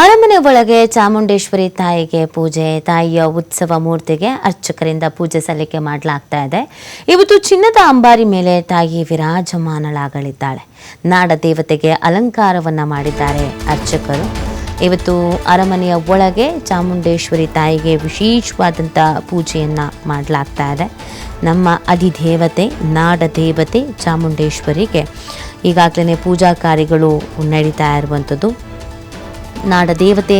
ಅರಮನೆ ಒಳಗೆ ಚಾಮುಂಡೇಶ್ವರಿ ತಾಯಿಗೆ ಪೂಜೆ, ತಾಯಿಯ ಉತ್ಸವ ಮೂರ್ತಿಗೆ ಅರ್ಚಕರಿಂದ ಪೂಜೆ ಸಲ್ಲಿಕೆ ಮಾಡಲಾಗ್ತಾ ಇದೆ. ಇವತ್ತು ಚಿನ್ನದ ಅಂಬಾರಿ ಮೇಲೆ ತಾಯಿ ವಿರಾಜಮಾನಳಾಗಲಿದ್ದಾಳೆ. ನಾಡ ದೇವತೆಗೆ ಅಲಂಕಾರವನ್ನ ಮಾಡಿದ್ದಾರೆ ಅರ್ಚಕರು. ಇವತ್ತು ಅರಮನೆಯ ಒಳಗೆ ಚಾಮುಂಡೇಶ್ವರಿ ತಾಯಿಗೆ ವಿಶೇಷವಾದಂಥ ಪೂಜೆಯನ್ನು ಮಾಡಲಾಗ್ತಾ ಇದೆ. ನಮ್ಮ ಅಧಿದೇವತೆ, ನಾಡ ದೇವತೆ ಚಾಮುಂಡೇಶ್ವರಿಗೆ ಈಗಾಗಲೇ ಪೂಜಾ ಕಾರ್ಯಗಳು ನಡೀತಾ ಇರುವಂಥದ್ದು ನಾಡ ದೇವತೆ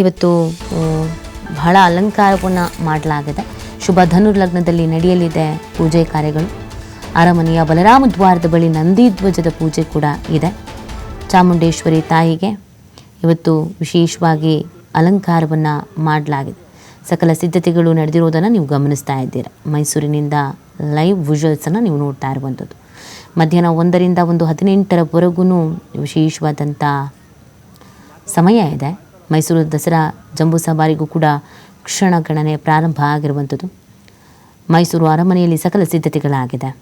ಇವತ್ತು ಬಹಳ ಅಲಂಕಾರವನ್ನು ಮಾಡಲಾಗಿದೆ. ಶುಭ ಧನುರ್ಲಗ್ನದಲ್ಲಿ ನಡೆಯಲಿದೆ ಪೂಜೆ ಕಾರ್ಯಗಳು. ಅರಮನೆಯ ಬಲರಾಮ ದ್ವಾರದ ಬಳಿ ನಂದಿ ಧ್ವಜದ ಪೂಜೆ ಕೂಡ ಇದೆ. ಚಾಮುಂಡೇಶ್ವರಿ ತಾಯಿಗೆ ಇವತ್ತು ವಿಶೇಷವಾಗಿ ಅಲಂಕಾರವನ್ನು ಮಾಡಲಾಗಿದೆ. ಸಕಲ ಸಿದ್ಧತೆಗಳು ನಡೆದಿರೋದನ್ನು ನೀವು ಗಮನಿಸ್ತಾ ಇದ್ದೀರಾ. ಮೈಸೂರಿನಿಂದ ಲೈವ್ ವಿಜುವಲ್ಸನ್ನು ನೀವು ನೋಡ್ತಾ ಇರುವಂಥದ್ದು. ಮಧ್ಯಾಹ್ನ ಒಂದರಿಂದ ಒಂದು ಹದಿನೆಂಟರವರೆಗೂ ವಿಶೇಷವಾದಂಥ ಸಮಯ ಇದೆ. ಮೈಸೂರು ದಸರಾ ಜಂಬೂ ಸವಾರಿಗೂ ಕೂಡ ಕ್ಷಣಗಣನೆ ಪ್ರಾರಂಭ ಆಗಿರುವಂಥದ್ದು. ಮೈಸೂರು ಅರಮನೆಯಲ್ಲಿ ಸಕಲ ಸಿದ್ಧತೆಗಳಾಗಿದೆ.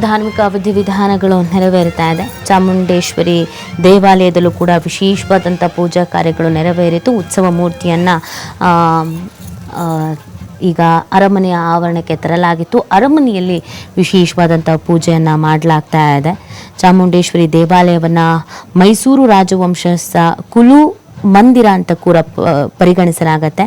ಧಾರ್ಮಿಕ ವಿಧಿವಿಧಾನಗಳು ನೆರವೇರುತ್ತಾ ಇದೆ. ಚಾಮುಂಡೇಶ್ವರಿ ದೇವಾಲಯದಲ್ಲೂ ಕೂಡ ವಿಶೇಷವಾದಂಥ ಪೂಜಾ ಕಾರ್ಯಗಳು ನೆರವೇರಿತು. ಉತ್ಸವ ಮೂರ್ತಿಯನ್ನು ಈಗ ಅರಮನೆಯ ಆವರಣಕ್ಕೆ ತರಲಾಗಿತ್ತು. ಅರಮನೆಯಲ್ಲಿ ವಿಶೇಷವಾದಂಥ ಪೂಜೆಯನ್ನು ಮಾಡಲಾಗ್ತಾ ಇದೆ. ಚಾಮುಂಡೇಶ್ವರಿ ದೇವಾಲಯವನ್ನು ಮೈಸೂರು ರಾಜವಂಶಸ್ಥ ಕುಲು ಮಂದಿರ ಅಂತ ಕೂಡ ಪರಿಗಣಿಸಲಾಗತ್ತೆ.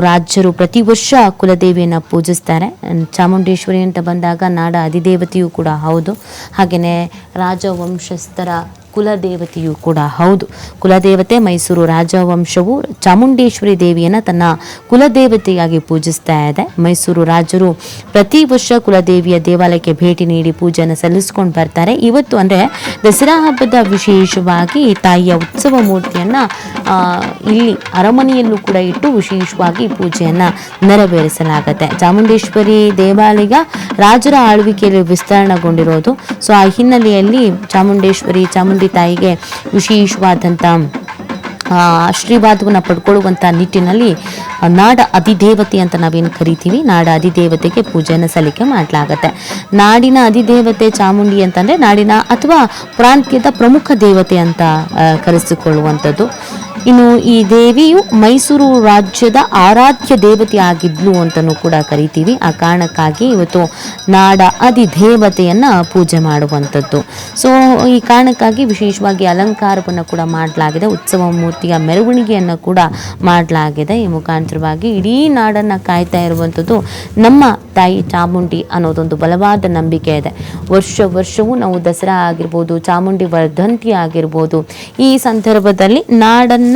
ರಾಜ್ಯರು ಪ್ರತಿ ವರ್ಷ ಕುಲದೇವಿಯನ್ನು ಪೂಜಿಸ್ತಾರೆ. ಚಾಮುಂಡೇಶ್ವರಿ ಅಂತ ಬಂದಾಗ ನಾಡ ಅಧಿದೇವತೆಯೂ ಕೂಡ ಹೌದು. ಹಾಗೆಯೇ ರಾಜವಂಶಸ್ಥರ ಕುಲದೇವತೆಯೂ ಕೂಡ ಹೌದು. ಕುಲದೇವತೆ ಮೈಸೂರು ರಾಜವಂಶವು ಚಾಮುಂಡೇಶ್ವರಿ ದೇವಿಯನ್ನು ತನ್ನ ಕುಲದೇವತೆಯಾಗಿ ಪೂಜಿಸ್ತಾ ಇದೆ. ಮೈಸೂರು ರಾಜರು ಪ್ರತಿ ವರ್ಷ ಕುಲದೇವಿಯ ದೇವಾಲಯಕ್ಕೆ ಭೇಟಿ ನೀಡಿ ಪೂಜೆಯನ್ನು ಸಲ್ಲಿಸ್ಕೊಂಡು ಬರ್ತಾರೆ. ಇವತ್ತು ಅಂದರೆ ದಸರಾ ಹಬ್ಬದ ವಿಶೇಷವಾಗಿ ತಾಯಿಯ ಉತ್ಸವ ಮೂರ್ತಿಯನ್ನು ಇಲ್ಲಿ ಅರಮನೆಯಲ್ಲೂ ಕೂಡ ಇಟ್ಟು ವಿಶೇಷವಾಗಿ ಪೂಜೆಯನ್ನು ನೆರವೇರಿಸಲಾಗುತ್ತೆ. ಚಾಮುಂಡೇಶ್ವರಿ ದೇವಾಲಯ ರಾಜರ ಆಳ್ವಿಕೆಯಲ್ಲಿ ವಿಸ್ತರಣೆಗೊಂಡಿರೋದು. ಸೊ, ಆ ಹಿನ್ನೆಲೆಯಲ್ಲಿ ಚಾಮುಂಡೇಶ್ವರಿ ಚಾಮುಂಡಿ ತಾಯಿಗೆ ವಿಶೇಷವಾದಂಥ ಆಶೀರ್ವಾದವನ್ನು ಪಡ್ಕೊಳ್ಳುವಂಥ ನಿಟ್ಟಿನಲ್ಲಿ ನಾಡ ಅಧಿದೇವತೆ ಅಂತ ನಾವೇನು ಕರಿತೀವಿ? ನಾಡ ಅಧಿದೇವತೆಗೆ ಪೂಜೆಯನ್ನು ಸಲ್ಲಿಕೆ ಮಾಡಲಾಗತ್ತೆ. ನಾಡಿನ ಅಧಿದೇವತೆ ಚಾಮುಂಡಿ ಅಂತಂದರೆ ನಾಡಿನ ಅಥವಾ ಪ್ರಾಂತ್ಯದ ಪ್ರಮುಖ ದೇವತೆ ಅಂತ ಕರೆಸಿಕೊಳ್ಳುವಂಥದ್ದು. ಇನ್ನು ಈ ದೇವಿಯು ಮೈಸೂರು ರಾಜ್ಯದ ಆರಾಧ್ಯ ದೇವತೆ ಆಗಿದ್ಲು ಅಂತಲೂ ಕೂಡ ಕರಿತೀವಿ. ಆ ಕಾರಣಕ್ಕಾಗಿ ಇವತ್ತು ನಾಡ ಅಧಿದೇವತೆಯನ್ನು ಪೂಜೆ ಮಾಡುವಂಥದ್ದು. ಸೊ ಈ ಕಾರಣಕ್ಕಾಗಿ ವಿಶೇಷವಾಗಿ ಅಲಂಕಾರವನ್ನು ಕೂಡ ಮಾಡಲಾಗಿದೆ. ಉತ್ಸವ ಮೂರ್ತಿಯ ಮೆರವಣಿಗೆಯನ್ನು ಕೂಡ ಮಾಡಲಾಗಿದೆ. ಈ ಮುಖಾಂತರವಾಗಿ ಇಡೀ ನಾಡನ್ನು ಕಾಯ್ತಾ ಇರುವಂಥದ್ದು ನಮ್ಮ ತಾಯಿ ಚಾಮುಂಡಿ ಅನ್ನೋದೊಂದು ಬಲವಾದ ನಂಬಿಕೆ ಇದೆ. ವರ್ಷ ವರ್ಷವೂ ನಾವು ದಸರಾ ಆಗಿರ್ಬೋದು, ಚಾಮುಂಡಿ ವರ್ಧಂತಿ ಆಗಿರ್ಬೋದು, ಈ ಸಂದರ್ಭದಲ್ಲಿ ನಾಡನ್ನು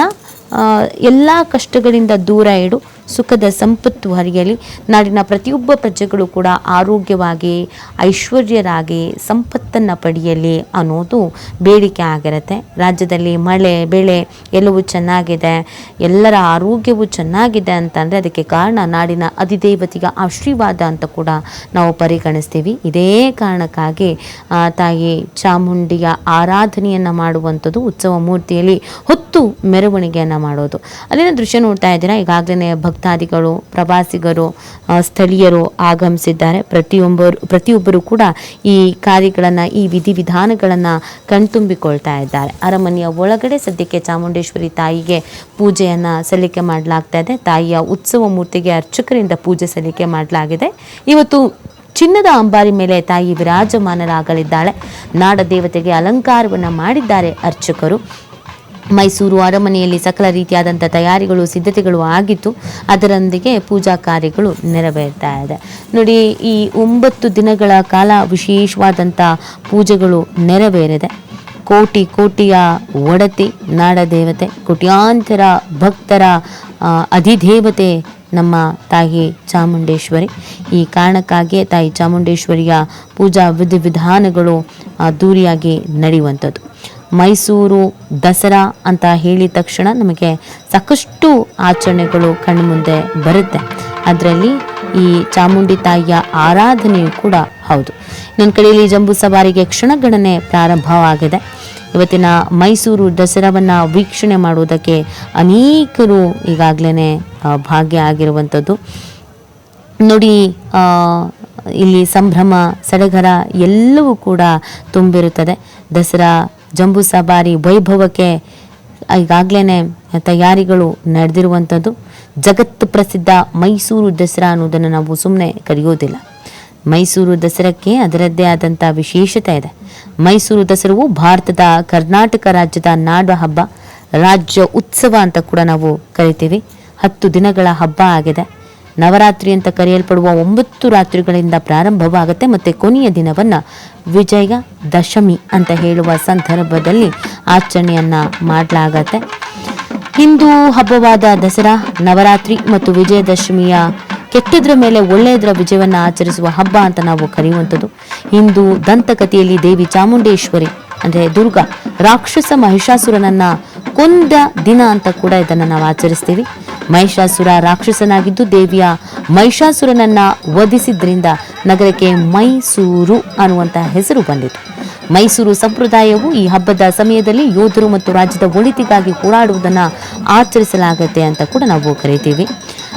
ಎಲ್ಲ ಕಷ್ಟಗಳಿಂದ ದೂರ ಇಡು. ಸುಖದ ಸಂಪತ್ತು ಹರಿಯಲಿ. ನಾಡಿನ ಪ್ರತಿಯೊಬ್ಬ ಪ್ರಜೆಗಳು ಕೂಡ ಆರೋಗ್ಯವಾಗಿ, ಐಶ್ವರ್ಯರಾಗಿ ಸಂಪತ್ತನ್ನು ಪಡೆಯಲಿ ಅನ್ನೋದು ಬೇಡಿಕೆ ಆಗಿರುತ್ತೆ. ರಾಜ್ಯದಲ್ಲಿ ಮಳೆ, ಬೆಳೆ ಎಲ್ಲವೂ ಚೆನ್ನಾಗಿದೆ. ಎಲ್ಲರ ಆರೋಗ್ಯವು ಚೆನ್ನಾಗಿದೆ ಅಂತಂದರೆ ಅದಕ್ಕೆ ಕಾರಣ ನಾಡಿನ ಅಧಿದೇವತೆಯ ಆಶೀರ್ವಾದ ಅಂತ ಕೂಡ ನಾವು ಪರಿಗಣಿಸ್ತೀವಿ. ಇದೇ ಕಾರಣಕ್ಕಾಗಿ ತಾಯಿ ಚಾಮುಂಡಿಯ ಆರಾಧನೆಯನ್ನು ಮಾಡುವಂಥದ್ದು ಉತ್ಸವ ಮೂರ್ತಿಯಲ್ಲಿ ಹೊತ್ತು ಮೆರವಣಿಗೆಯನ್ನು ಮಾಡೋದು. ಅಲ್ಲಿನ ದೃಶ್ಯ ನೋಡ್ತಾ ಇದ್ದೀರಾ? ಈಗಾಗಲೇ ಭಕ್ತಾದಿಗಳು, ಪ್ರವಾಸಿಗರು ಸ್ಥಳೀಯರು ಆಗಮಿಸಿದ್ದಾರೆ. ಪ್ರತಿಯೊಬ್ಬರು ಪ್ರತಿಯೊಬ್ಬರು ಕೂಡ ಈ ಕಾರ್ಯಗಳನ್ನು, ಈ ವಿಧಿವಿಧಾನಗಳನ್ನು ಕಣ್ತುಂಬಿಕೊಳ್ತಾ ಇದ್ದಾರೆ. ಅರಮನೆಯ ಒಳಗಡೆ ಸದ್ಯಕ್ಕೆ ಚಾಮುಂಡೇಶ್ವರಿ ತಾಯಿಗೆ ಪೂಜೆಯನ್ನು ಸಲ್ಲಿಕೆ ಮಾಡಲಾಗ್ತಾ ಇದೆ. ತಾಯಿಯ ಉತ್ಸವ ಮೂರ್ತಿಗೆ ಅರ್ಚಕರಿಂದ ಪೂಜೆ ಸಲ್ಲಿಕೆ ಮಾಡಲಾಗಿದೆ. ಇವತ್ತು ಚಿನ್ನದ ಅಂಬಾರಿ ಮೇಲೆ ತಾಯಿ ವಿರಾಜಮಾನರಾಗಲಿದ್ದಾಳೆ. ನಾಡ ದೇವತೆಗೆ ಅಲಂಕಾರವನ್ನು ಮಾಡಿದ್ದಾರೆ ಅರ್ಚಕರು. ಮೈಸೂರು ಅರಮನೆಯಲ್ಲಿ ಸಕಲ ರೀತಿಯಾದಂಥ ತಯಾರಿಗಳು, ಸಿದ್ಧತೆಗಳು ಆಗಿತ್ತು. ಅದರೊಂದಿಗೆ ಪೂಜಾ ಕಾರ್ಯಗಳು ನೆರವೇರ್ತಾ ಇದೆ. ನೋಡಿ, ಈ ಒಂಬತ್ತು ದಿನಗಳ ಕಾಲ ವಿಶೇಷವಾದಂಥ ಪೂಜೆಗಳು ನೆರವೇರಿದೆ. ಕೋಟಿ ಕೋಟಿಯ ಒಡತಿ ನಾಡ ದೇವತೆ ಕೋಟ್ಯಾಂತರ ಭಕ್ತರ ಅಧಿದೇವತೆ ನಮ್ಮ ತಾಯಿ ಚಾಮುಂಡೇಶ್ವರಿ. ಈ ಕಾರಣಕ್ಕಾಗಿಯೇ ತಾಯಿ ಚಾಮುಂಡೇಶ್ವರಿಯ ಪೂಜಾ ವಿಧಿವಿಧಾನಗಳು ದೂರಿಯಾಗಿ ನಡೆಯುವಂಥದ್ದು. ಮೈಸೂರು, ದಸರಾ ಅಂತ ಹೇಳಿದ ತಕ್ಷಣ ನಮಗೆ ಸಾಕಷ್ಟು ಆಚರಣೆಗಳು ಕಣ್ಮುಂದೆ ಬರುತ್ತೆ. ಅದರಲ್ಲಿ ಈ ಚಾಮುಂಡಿ ತಾಯಿಯ ಆರಾಧನೆಯೂ ಕೂಡ ಹೌದು. ನನ್ನ ಕಡೆಯಲ್ಲಿ ಜಂಬೂ ಸವಾರಿಗೆ ಕ್ಷಣಗಣನೆ ಪ್ರಾರಂಭವಾಗಿದೆ. ಇವತ್ತಿನ ಮೈಸೂರು ದಸರಾವನ್ನು ವೀಕ್ಷಣೆ ಮಾಡುವುದಕ್ಕೆ ಅನೇಕರು ಈಗಾಗಲೇ ಭಾಗ್ಯ ಆಗಿರುವಂಥದ್ದು. ನೋಡಿ ಇಲ್ಲಿ ಸಂಭ್ರಮ, ಸಡಗರ ಎಲ್ಲವೂ ಕೂಡ ತುಂಬಿರುತ್ತದೆ. ದಸರಾ ಜಂಬೂ ಸವಾರಿ ವೈಭವಕ್ಕೆ ಈಗಾಗಲೇ ತಯಾರಿಗಳು ನಡೆದಿರುವಂಥದ್ದು. ಜಗತ್ತು ಪ್ರಸಿದ್ಧ ಮೈಸೂರು ದಸರಾ ಅನ್ನೋದನ್ನು ನಾವು ಸುಮ್ಮನೆ ಕರೆಯೋದಿಲ್ಲ. ಮೈಸೂರು ದಸರಾಕ್ಕೆ ಅದರದ್ದೇ ಆದಂಥ ವಿಶೇಷತೆ ಇದೆ. ಮೈಸೂರು ದಸರಾವು ಭಾರತದ ಕರ್ನಾಟಕ ರಾಜ್ಯದ ನಾಡ ಹಬ್ಬ, ರಾಜ್ಯ ಉತ್ಸವ ಅಂತ ಕೂಡ ನಾವು ಕರಿತೀವಿ. ಹತ್ತು ದಿನಗಳ ಹಬ್ಬ ಆಗಿದೆ. ನವರಾತ್ರಿ ಅಂತ ಕರೆಯಲ್ಪಡುವ ಒಂಬತ್ತು ರಾತ್ರಿಗಳಿಂದ ಪ್ರಾರಂಭವಾಗುತ್ತೆ ಮತ್ತು ಕೊನೆಯ ದಿನವನ್ನು ವಿಜಯ ದಶಮಿ ಅಂತ ಹೇಳುವ ಸಂದರ್ಭದಲ್ಲಿ ಆಚರಣೆಯನ್ನು ಮಾಡಲಾಗತ್ತೆ. ಹಿಂದೂ ಹಬ್ಬವಾದ ದಸರಾ, ನವರಾತ್ರಿ ಮತ್ತು ವಿಜಯದಶಮಿಯ ಕೆಟ್ಟದ್ರ ಮೇಲೆ ಒಳ್ಳೆಯದರ ವಿಜಯವನ್ನು ಆಚರಿಸುವ ಹಬ್ಬ ಅಂತ ನಾವು ಕರೆಯುವಂಥದ್ದು. ಹಿಂದೂ ದಂತಕಥೆಯಲ್ಲಿ ದೇವಿ ಚಾಮುಂಡೇಶ್ವರಿ ಅಂದರೆ ದುರ್ಗಾ ರಾಕ್ಷಸ ಮಹಿಷಾಸುರನನ್ನ ಕೊಂದ ದಿನ ಅಂತ ಕೂಡ ಇದನ್ನು ನಾವು ಆಚರಿಸ್ತೀವಿ. ಮಹಿಷಾಸುರ ರಾಕ್ಷಸನಾಗಿದ್ದು ದೇವಿಯ ಮಹಿಷಾಸುರನನ್ನ ವಧಿಸಿದ್ರಿಂದ ನಗರಕ್ಕೆ ಮೈಸೂರು ಅನ್ನುವಂತಹ ಹೆಸರು ಬಂದಿತು. ಮೈಸೂರು ಸಂಪ್ರದಾಯವು ಈ ಹಬ್ಬದ ಸಮಯದಲ್ಲಿ ಯೋಧರು ಮತ್ತು ರಾಜ್ಯದ ಒಳಿತಿಗಾಗಿ ಹೋರಾಡುವುದನ್ನು ಆಚರಿಸಲಾಗುತ್ತೆ ಅಂತ ಕೂಡ ನಾವು ಕರಿತೀವಿ.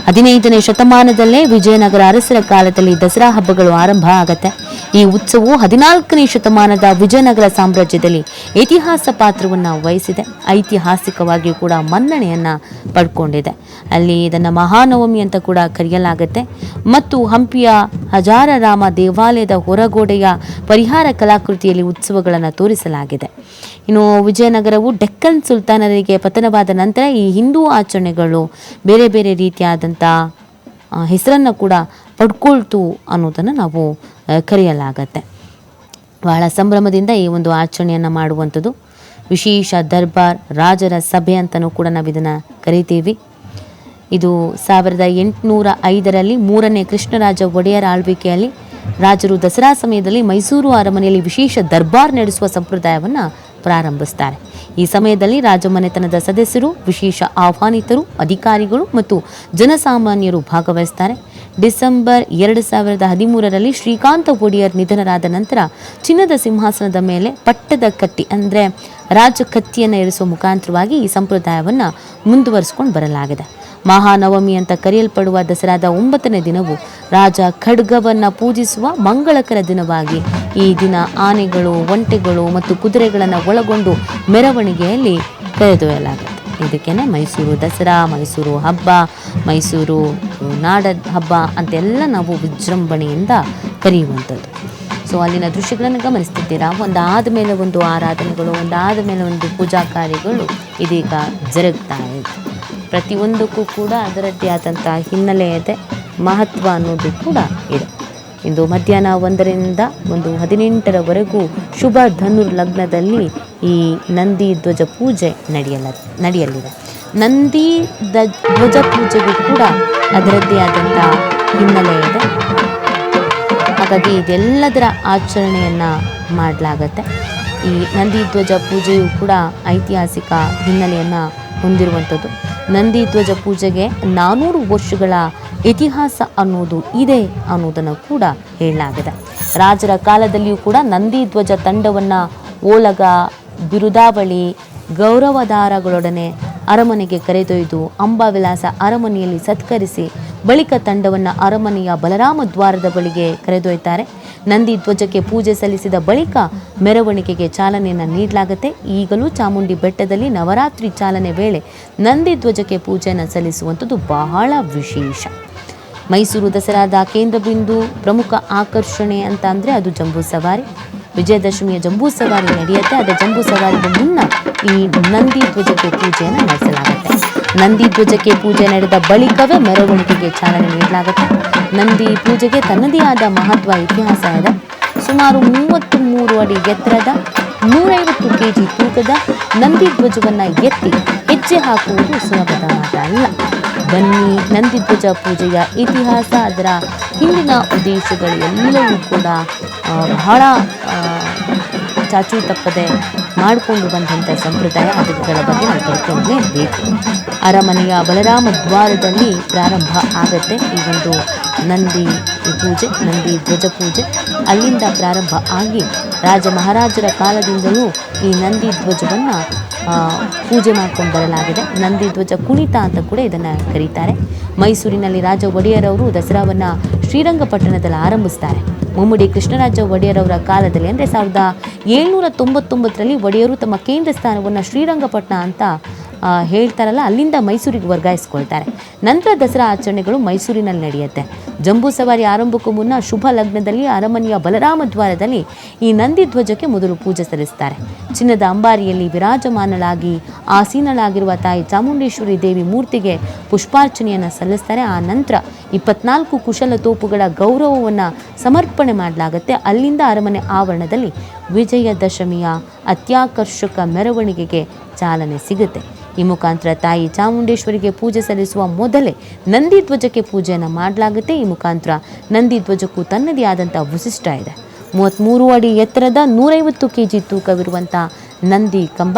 ಹದಿನೈದನೇ ಶತಮಾನದಲ್ಲೇ ವಿಜಯನಗರ ಅರಸರ ಕಾಲದಲ್ಲಿ ದಸರಾ ಹಬ್ಬಗಳು ಆರಂಭ ಆಗತ್ತೆ. ಈ ಉತ್ಸವವು ಹದಿನಾಲ್ಕನೇ ಶತಮಾನದ ವಿಜಯನಗರ ಸಾಮ್ರಾಜ್ಯದಲ್ಲಿ ಇತಿಹಾಸ ಪಾತ್ರವನ್ನು ವಹಿಸಿದೆ. ಐತಿಹಾಸಿಕವಾಗಿಯೂ ಕೂಡ ಮನ್ನಣೆಯನ್ನ ಪಡ್ಕೊಂಡಿದೆ. ಅಲ್ಲಿ ಇದನ್ನು ಮಹಾನವಮಿ ಅಂತ ಕೂಡ ಕರೆಯಲಾಗುತ್ತೆ. ಮತ್ತು ಹಂಪಿಯ ಹಜಾರರಾಮ ದೇವಾಲಯದ ಹೊರಗೋಡೆಯ ಪರಿಹಾರ ಕಲಾಕೃತಿಯಲ್ಲಿ ಉತ್ಸವಗಳನ್ನು ತೋರಿಸಲಾಗಿದೆ. ಇನ್ನು ವಿಜಯನಗರವು ಡೆಕ್ಕನ್ ಸುಲ್ತಾನರಿಗೆ ಪತನವಾದ ನಂತರ ಈ ಹಿಂದೂ ಆಚರಣೆಗಳು ಬೇರೆ ಬೇರೆ ರೀತಿಯಾದಂಥ ಹೆಸರನ್ನು ಕೂಡ ಪಡ್ಕೊಳ್ತು ಅನ್ನೋದನ್ನು ನಾವು ಕರೆಯಲಾಗತ್ತೆ. ಬಹಳ ಸಂಭ್ರಮದಿಂದ ಈ ಒಂದು ಆಚರಣೆಯನ್ನು ಮಾಡುವಂಥದ್ದು. ವಿಶೇಷ ದರ್ಬಾರ್, ರಾಜರ ಸಭೆ ಅಂತಲೂ ಕೂಡ ನಾವು ಇದನ್ನು ಕರಿತೀವಿ. ಇದು ಸಾವಿರದ ಎಂಟುನೂರ ಐದರಲ್ಲಿ ಮೂರನೇ ಕೃಷ್ಣರಾಜ ಒಡೆಯರ ಆಳ್ವಿಕೆಯಲ್ಲಿ ರಾಜರು ದಸರಾ ಸಮಯದಲ್ಲಿ ಮೈಸೂರು ಅರಮನೆಯಲ್ಲಿ ವಿಶೇಷ ದರ್ಬಾರ್ ನಡೆಸುವ ಸಂಪ್ರದಾಯವನ್ನು ಪ್ರಾರಂಭಿಸ್ತಾರೆ. ಈ ಸಮಯದಲ್ಲಿ ರಾಜಮನೆತನದ ಸದಸ್ಯರು, ವಿಶೇಷ ಆಹ್ವಾನಿತರು, ಅಧಿಕಾರಿಗಳು ಮತ್ತು ಜನಸಾಮಾನ್ಯರು ಭಾಗವಹಿಸ್ತಾರೆ ಡಿಸೆಂಬರ್ ಎರಡು ಸಾವಿರದ ಹದಿಮೂರರಲ್ಲಿ ಶ್ರೀಕಾಂತ ಒಡೆಯರ್ ನಿಧನರಾದ ನಂತರ ಚಿನ್ನದ ಸಿಂಹಾಸನದ ಮೇಲೆ ಪಟ್ಟದ ಕಟ್ಟಿ ಅಂದರೆ ರಾಜಕತ್ತಿಯನ್ನು ಇರಿಸುವ ಮುಖಾಂತರವಾಗಿ ಈ ಸಂಪ್ರದಾಯವನ್ನು ಮುಂದುವರಿಸಿಕೊಂಡು ಬರಲಾಗಿದೆ. ಮಹಾನವಮಿ ಅಂತ ಕರೆಯಲ್ಪಡುವ ದಸರಾದ ಒಂಬತ್ತನೇ ದಿನವು ರಾಜ ಖಡ್ಗವನ್ನು ಪೂಜಿಸುವ ಮಂಗಳಕರ ದಿನವಾಗಿ. ಈ ದಿನ ಆನೆಗಳು, ಒಂಟೆಗಳು ಮತ್ತು ಕುದುರೆಗಳನ್ನು ಒಳಗೊಂಡು ಮೆರವಣಿಗೆಯಲ್ಲಿ ಕರೆದೊಯ್ಯಲಾಗುತ್ತೆ. ಇದಕ್ಕೆ ಮೈಸೂರು ದಸರಾ, ಮೈಸೂರು ಹಬ್ಬ, ಮೈಸೂರು ನಾಡ ಹಬ್ಬ ಅಂತೆಲ್ಲ ನಾವು ವಿಜೃಂಭಣೆಯಿಂದ ಕರೆಯುವಂಥದ್ದು. ಸೊ, ಅಲ್ಲಿನ ದೃಶ್ಯಗಳನ್ನು ಗಮನಿಸ್ತಿದ್ದೀರಾ? ಒಂದಾದ ಮೇಲೆ ಒಂದು ಆರಾಧನೆಗಳು, ಒಂದಾದ ಮೇಲೆ ಒಂದು ಪೂಜಾ ಕಾರ್ಯಗಳು ಇದೀಗ ಜರುಗ್ತಾ ಇದೆ. ಪ್ರತಿಯೊಂದಕ್ಕೂ ಕೂಡ ಅದರದ್ದೇ ಆದಂಥ ಹಿನ್ನೆಲೆ ಇದೆ, ಮಹತ್ವ ಅನ್ನೋದು ಕೂಡ ಇದೆ. ಇಂದು ಮಧ್ಯಾಹ್ನ ಒಂದರಿಂದ ಒಂದು ಹದಿನೆಂಟರವರೆಗೂ ಶುಭ ಧನುರ್ ಲಗ್ನದಲ್ಲಿ ಈ ನಂದಿ ಧ್ವಜ ಪೂಜೆ ನಡೆಯಲ, ನಡೆಯಲಿದೆ. ನಂದಿ ಧ್ವಜ ಪೂಜೆಗೂ ಕೂಡ ಅದರದ್ದೇ ಆದಂಥ ಹಿನ್ನೆಲೆ ಇದೆ. ಹಾಗಾಗಿ ಇದೆಲ್ಲದರ ಆಚರಣೆಯನ್ನು ಮಾಡಲಾಗತ್ತೆ. ಈ ನಂದಿ ಧ್ವಜ ಪೂಜೆಯು ಕೂಡ ಐತಿಹಾಸಿಕ ಹಿನ್ನೆಲೆಯನ್ನು ಹೊಂದಿರುವಂಥದ್ದು. ನಂದಿ ಧ್ವಜ ಪೂಜೆಗೆ ನಾನೂರು ವರ್ಷಗಳ ಇತಿಹಾಸ ಅನ್ನೋದು ಇದೆ ಅನ್ನೋದನ್ನು ಕೂಡ ಹೇಳಲಾಗಿದೆ. ರಾಜರ ಕಾಲದಲ್ಲಿಯೂ ಕೂಡ ನಂದಿ ಧ್ವಜ ತಂಡವನ್ನು ಓಲಗ, ಬಿರುದಾವಳಿ, ಗೌರವಧಾರಗಳೊಡನೆ ಅರಮನೆಗೆ ಕರೆದೊಯ್ದು ಅಂಬಾವಿಲಾಸ ಅರಮನೆಯಲ್ಲಿ ಸತ್ಕರಿಸಿ ಬಳಿಕ ತಂಡವನ್ನು ಅರಮನೆಯ ಬಲರಾಮ ದ್ವಾರದ ಬಳಿಗೆ ಕರೆದೊಯ್ತಾರೆ. ನಂದಿ ಧ್ವಜಕ್ಕೆ ಪೂಜೆ ಸಲ್ಲಿಸಿದ ಬಳಿಕ ಮೆರವಣಿಗೆಗೆ ಚಾಲನೆಯನ್ನು ನೀಡಲಾಗುತ್ತೆ. ಈಗಲೂ ಚಾಮುಂಡಿ ಬೆಟ್ಟದಲ್ಲಿ ನವರಾತ್ರಿ ಚಾಲನೆ ವೇಳೆ ನಂದಿ ಧ್ವಜಕ್ಕೆ ಪೂಜೆಯನ್ನು ಸಲ್ಲಿಸುವಂಥದ್ದು ಬಹಳ ವಿಶೇಷ. ಮೈಸೂರು ದಸರಾದ ಕೇಂದ್ರ ಬಿಂದು ಪ್ರಮುಖ ಆಕರ್ಷಣೆ ಅಂತ ಅಂದರೆ ಅದು ಜಂಬೂ ಸವಾರಿ. ವಿಜಯದಶಮಿಯ ಜಂಬೂ ಸವಾರಿ ನಡೆಯುತ್ತೆ. ಅದೇ ಜಂಬೂ ಸವಾರಿಗೆ ಮುನ್ನ ಈ ನಂದಿ ಧ್ವಜಕ್ಕೆ ಪೂಜೆಯನ್ನು ನಡೆಸಲಾಗುತ್ತೆ. ನಂದಿ ಧ್ವಜಕ್ಕೆ ಪೂಜೆ ನಡೆದ ಬಳಿಕವೇ ಮೆರವಣಿಗೆಗೆ ಚಾಲನೆ ನೀಡಲಾಗುತ್ತೆ. ನಂದಿ ಪೂಜೆಗೆ ತನ್ನದೇ ಆದ ಮಹತ್ವ ಇತಿಹಾಸ ಇದೆ ಸುಮಾರು ಮೂವತ್ತು ಮೂರು ಅಡಿ ಎತ್ತರದ ನೂರೈವತ್ತು ಕೆ ಜಿ ತೂಕದ ನಂದಿ ಧ್ವಜವನ್ನು ಎತ್ತಿ ಹೆಜ್ಜೆ ಹಾಕುವುದು ಸುಲಭದ ಮಾತ ಅಲ್ಲ ಬನ್ನಿ ನಂದಿಧ್ವಜ ಪೂಜೆಯ ಇತಿಹಾಸ, ಅದರ ಹಿಂದಿನ ಉದ್ದೇಶಗಳು ಎಲ್ಲವೂ ಕೂಡ ಬಹಳ ಚಾಚು ತಪ್ಪದೆ ಮಾಡಿಕೊಂಡು ಬಂದಂಥ ಸಂಪ್ರದಾಯ ಅದಕ್ಕೆ ಬಗ್ಗೆ ನಾವು ತಿಳ್ಕೊಂಡೇಬೇಕು ಅರಮನೆಯ ಬಲರಾಮ ದ್ವಾರದಲ್ಲಿ ಪ್ರಾರಂಭ ಆಗುತ್ತೆ ಈ ಒಂದು ನಂದಿ ಪೂಜೆ, ನಂದಿ ಧ್ವಜ ಪೂಜೆ. ಅಲ್ಲಿಂದ ಪ್ರಾರಂಭ ಆಗಿ ರಾಜ ಮಹಾರಾಜರ ಕಾಲದಿಂದಲೂ ಈ ನಂದಿ ಧ್ವಜವನ್ನು ಪೂಜೆ ಮಾಡ್ಕೊಂಡು ಬರಲಾಗಿದೆ. ನಂದಿ ಧ್ವಜ ಕುಣಿತ ಅಂತ ಕೂಡ ಇದನ್ನು ಕರೀತಾರೆ. ಮೈಸೂರಿನಲ್ಲಿ ರಾಜ ಒಡೆಯರವರು ದಸರಾವನ್ನು ಶ್ರೀರಂಗಪಟ್ಟಣದಲ್ಲಿ ಆರಂಭಿಸ್ತಾರೆ. ಮುಮ್ಮಡಿ ಕೃಷ್ಣರಾಜ ಒಡೆಯರವರ ಕಾಲದಲ್ಲಿ ಅಂದರೆ ಸಾವಿರದ ಏಳ್ನೂರ ತೊಂಬತ್ತೊಂಬತ್ತರಲ್ಲಿ ಒಡೆಯರು ತಮ್ಮ ಕೇಂದ್ರ ಸ್ಥಾನವನ್ನು ಶ್ರೀರಂಗಪಟ್ಟಣ ಅಂತ ಹೇಳ್ತಾರಲ್ಲ, ಅಲ್ಲಿಂದ ಮೈಸೂರಿಗೆ ವರ್ಗಾಯಿಸ್ಕೊಳ್ತಾರೆ. ನಂತರ ದಸರಾ ಆಚರಣೆಗಳು ಮೈಸೂರಿನಲ್ಲಿ ನಡೆಯುತ್ತೆ. ಜಂಬೂ ಸವಾರಿ ಆರಂಭಕ್ಕೂ ಮುನ್ನ ಶುಭ ಲಗ್ನದಲ್ಲಿ ಅರಮನೆಯ ಬಲರಾಮ ದ್ವಾರದಲ್ಲಿ ಈ ನಂದಿ ಧ್ವಜಕ್ಕೆ ಮೊದಲು ಪೂಜೆ ಸಲ್ಲಿಸ್ತಾರೆ. ಚಿನ್ನದ ಅಂಬಾರಿಯಲ್ಲಿ ವಿರಾಜಮಾನಳಾಗಿ ಆಸೀನಳಾಗಿರುವ ತಾಯಿ ಚಾಮುಂಡೇಶ್ವರಿ ದೇವಿ ಮೂರ್ತಿಗೆ ಪುಷ್ಪಾರ್ಚನೆಯನ್ನು ಸಲ್ಲಿಸ್ತಾರೆ. ಆ ನಂತರ ಇಪ್ಪತ್ನಾಲ್ಕು ಕುಶಲ ತೋಪುಗಳ ಗೌರವವನ್ನು ಸಮರ್ಪಣೆ ಮಾಡಲಾಗುತ್ತೆ. ಅಲ್ಲಿಂದ ಅರಮನೆ ಆವರಣದಲ್ಲಿ ವಿಜಯದಶಮಿಯ ಅತ್ಯಾಕರ್ಷಕ ಮೆರವಣಿಗೆಗೆ ಚಾಲನೆ ಸಿಗುತ್ತೆ. ಈ ಮುಖಾಂತರ ತಾಯಿ ಚಾಮುಂಡೇಶ್ವರಿಗೆ ಪೂಜೆ ಸಲ್ಲಿಸುವ ಮೊದಲೇ ನಂದಿ ಧ್ವಜಕ್ಕೆ ಪೂಜೆಯನ್ನು ಮಾಡಲಾಗುತ್ತೆ. ಈ ಮುಖಾಂತರ ನಂದಿ ಧ್ವಜಕ್ಕೂ ತನ್ನದೇ ಆದಂಥ ವಿಶಿಷ್ಟ ಇದೆ. ಮೂವತ್ತ್ಮೂರು ಅಡಿ ಎತ್ತರದ ನೂರೈವತ್ತು ಕೆ ಜಿ ತೂಕವಿರುವಂಥ ನಂದಿ ಕಂಬ,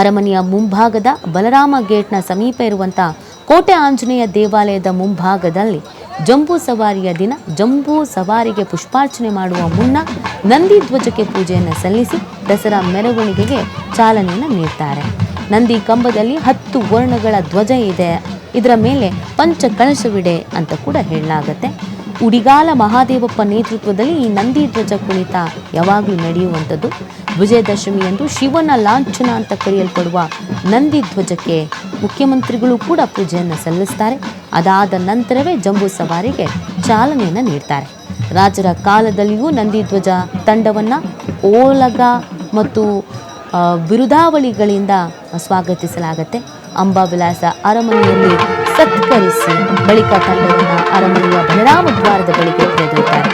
ಅರಮನೆಯ ಮುಂಭಾಗದ ಬಲರಾಮ ಗೇಟ್ನ ಸಮೀಪ ಇರುವಂಥ ಕೋಟೆ ಆಂಜನೇಯ ದೇವಾಲಯದ ಮುಂಭಾಗದಲ್ಲಿ ಜಂಬೂ ಸವಾರಿಯ ದಿನ, ಜಂಬೂ ಸವಾರಿಗೆ ಪುಷ್ಪಾರ್ಚನೆ ಮಾಡುವ ಮುನ್ನ ನಂದಿ ಧ್ವಜಕ್ಕೆ ಪೂಜೆಯನ್ನು ಸಲ್ಲಿಸಿ ದಸರಾ ಮೆರವಣಿಗೆಗೆ ಚಾಲನೆಯನ್ನು ನೀಡ್ತಾರೆ. ನಂದಿ ಕಂಬದಲ್ಲಿ ಹತ್ತು ವರ್ಣಗಳ ಧ್ವಜ ಇದೆ. ಇದರ ಮೇಲೆ ಪಂಚ ಕಳಶವಿದೆ ಅಂತ ಕೂಡ ಹೇಳಲಾಗತ್ತೆ. ಉಡಿಗಾಲ ಮಹಾದೇವಪ್ಪ ನೇತೃತ್ವದಲ್ಲಿ ಈ ನಂದಿ ಧ್ವಜ ಕುಣಿತ ಯಾವಾಗಲೂ ನಡೆಯುವಂಥದ್ದು. ವಿಜಯದಶಮಿಯಂದು ಶಿವನ ಲಾಂಛನ ಅಂತ ಕರೆಯಲ್ಪಡುವ ನಂದಿ ಧ್ವಜಕ್ಕೆ ಮುಖ್ಯಮಂತ್ರಿಗಳು ಕೂಡ ಪೂಜೆಯನ್ನು ಸಲ್ಲಿಸ್ತಾರೆ. ಅದಾದ ನಂತರವೇ ಜಂಬೂ ಸವಾರಿಗೆ ಚಾಲನೆಯನ್ನು ನೀಡ್ತಾರೆ. ರಾಜರ ಕಾಲದಲ್ಲಿಯೂ ನಂದಿ ಧ್ವಜ ತಂಡವನ್ನು ಓಲಗ ಮತ್ತು ಬಿರುದಾವಳಿಗಳಿಂದ ಸ್ವಾಗತಿಸಲಾಗತ್ತೆ. ಅಂಬಾವಿಲಾಸ ಅರಮನೆಯಲ್ಲಿ ಸತ್ಕರಿಸಿ ಬಳಿಕ ತಂಡವನ್ನು ಅರಮನೆಯ ಬಲರಾಮ ದ್ವಾರದ ಬಳಿಗೆ ಕರೆದೊಯ್ತಾರೆ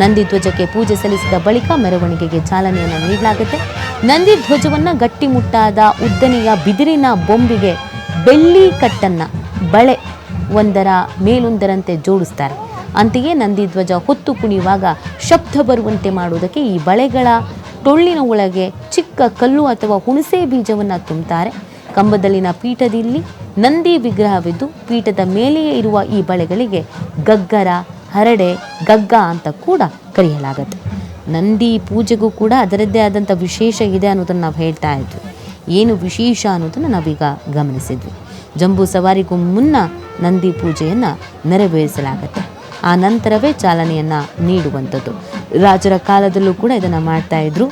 ನಂದಿ ಧ್ವಜಕ್ಕೆ ಪೂಜೆ ಸಲ್ಲಿಸಿದ ಬಳಿಕ ಮೆರವಣಿಗೆಗೆ ಚಾಲನೆಯನ್ನು ನೀಡಲಾಗುತ್ತೆ. ನಂದಿ ಧ್ವಜವನ್ನು ಗಟ್ಟಿಮುಟ್ಟಾದ ಉದ್ದನೆಯ ಬಿದಿರಿನ ಬೊಂಬಿಗೆ ಬೆಳ್ಳಿ ಕಟ್ಟನ್ನು ಬಳೆ ಒಂದರ ಮೇಲೊಂದರಂತೆ ಜೋಡಿಸ್ತಾರೆ. ಅಂತೆಯೇ ನಂದಿ ಧ್ವಜ ಹೊತ್ತು ಕುಣಿಯುವಾಗ ಶಬ್ದ ಬರುವಂತೆ ಮಾಡುವುದಕ್ಕೆ ಈ ಬಳೆಗಳ ಟೊಳ್ಳಿನ ಒಳಗೆ ಚಿಕ್ಕ ಕಲ್ಲು ಅಥವಾ ಹುಣಸೆ ಬೀಜವನ್ನು ತುಂಬುತ್ತಾರೆ ಕಂಬದಲ್ಲಿನ ಪೀಠದಲ್ಲಿ ನಂದಿ ವಿಗ್ರಹವಿದ್ದು, ಪೀಠದ ಮೇಲೆಯೇ ಇರುವ ಈ ಬಳೆಗಳಿಗೆ ಗಗ್ಗರ, ಹರಡೆ, ಗಗ್ಗ ಅಂತ ಕೂಡ ಕರೆಯಲಾಗುತ್ತೆ. ನಂದಿ ಪೂಜೆಗೂ ಕೂಡ ಅದರದ್ದೇ ಆದಂಥ ವಿಶೇಷ ಇದೆ ಅನ್ನೋದನ್ನು ನಾವು ಹೇಳ್ತಾ ಇದ್ವಿ. ಏನು ವಿಶೇಷ ಅನ್ನೋದನ್ನು ನಾವೀಗ ಗಮನಿಸಿದ್ವಿ. ಜಂಬೂ ಸವಾರಿಗೂ ಮುನ್ನ ನಂದಿ ಪೂಜೆಯನ್ನು ನೆರವೇರಿಸಲಾಗತ್ತೆ. ಆ ನಂತರವೇ ಚಾಲನೆಯನ್ನು ನೀಡುವಂಥದ್ದು. ರಾಜರ ಕಾಲದಲ್ಲೂ ಕೂಡ ಇದನ್ನು ಮಾಡ್ತಾ ಇದ್ರು.